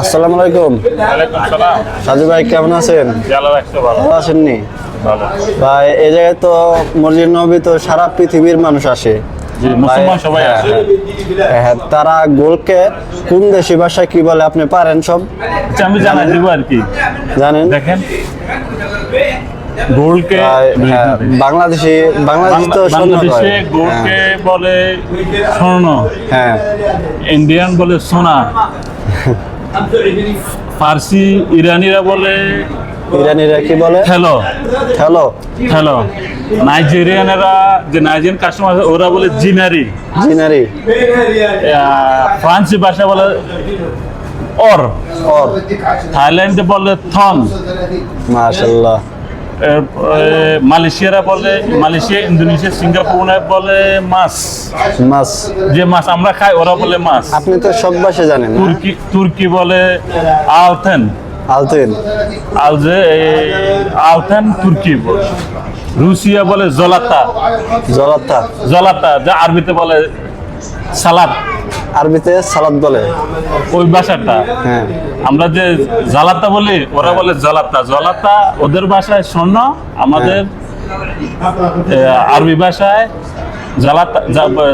আসসালামু আলাইকুম। সাজু ভাই কেমন আছেন? ভালো। আছেননি? ভাই এই জায়গায় তো মসজিদ নবী তো সারা পৃথিবীর মানুষ আসে। হ্যাঁ, হ্যাঁ, হ্যাঁ, তারা গোলকে কোন দেশি ভাষায় কি বলে আপনি পারেন সব? আচ্ছা, আমি জানাই দিব আর কি। জানেন? দেখেন। গোলকে বাংলাদেশি বাংলাদেশি তো স্বর্ণ বাংলাদেশে গোলকে বলে স্বর্ণ। হ্যাঁ। ইন্ডিয়ান বলে সোনা। ফার্সি ইরানিরা বলে ইরানিরা কি বলে? হ্যালো হ্যালো হ্যালো নাইজেরিয়ানেরা যে নাইজেরিয়ান কাস্টমার ওরা বলে জিনারি। জিনারি। ফ্রান্সি ভাষা বলে অর। অর। থাইল্যান্ডে বলে থন। এরপরে মালয়েশিয়ারা বলে মালয়েশিয়া ইন্দোনেশিয়া সিঙ্গাপুরে বলে মাছ। মাছ। যে মাছ আমরা খাই ওরা বলে মাছ। আপনি তো সব ভাষা জানেন তুর্কি তুর্কি বলে আলথেন। আলতিন আলজে আলথেন তুর্কি বলে। রুশিয়া বলে জলাতা। জলাতা। জলাতা যা আরবিতে বলে সালাদ? আরবিতে সালাদ বলে। ওই ভাষাটা? হ্যাঁ। আমরা যে জালাতা বলি ওরা বলে জলাতা। জলাতা ওদের ভাষায় স্বর্ণ আমাদের এ, আরবি ভাষায় জালাতা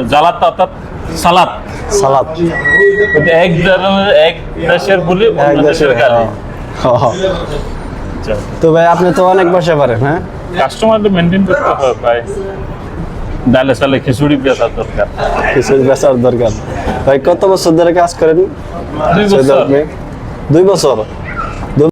জালাতা অর্থাৎ সালাদ। এটা এক ধরনের এক দেশের বলি এক অন্য দেশের গালি হ্যাঁ। তো ভাই আপনি তো অনেক ভাষা পারেন হ্যাঁ? কাস্টমারদের মেনটেন করতে হবে ভাই। ডালে সালে খিচুড়ি বেচার দরকার। খিচুড়ি বেচার দরকার। ভাই কত বছর ধরে কাজ করেন? দুই বছর। দুই বছর?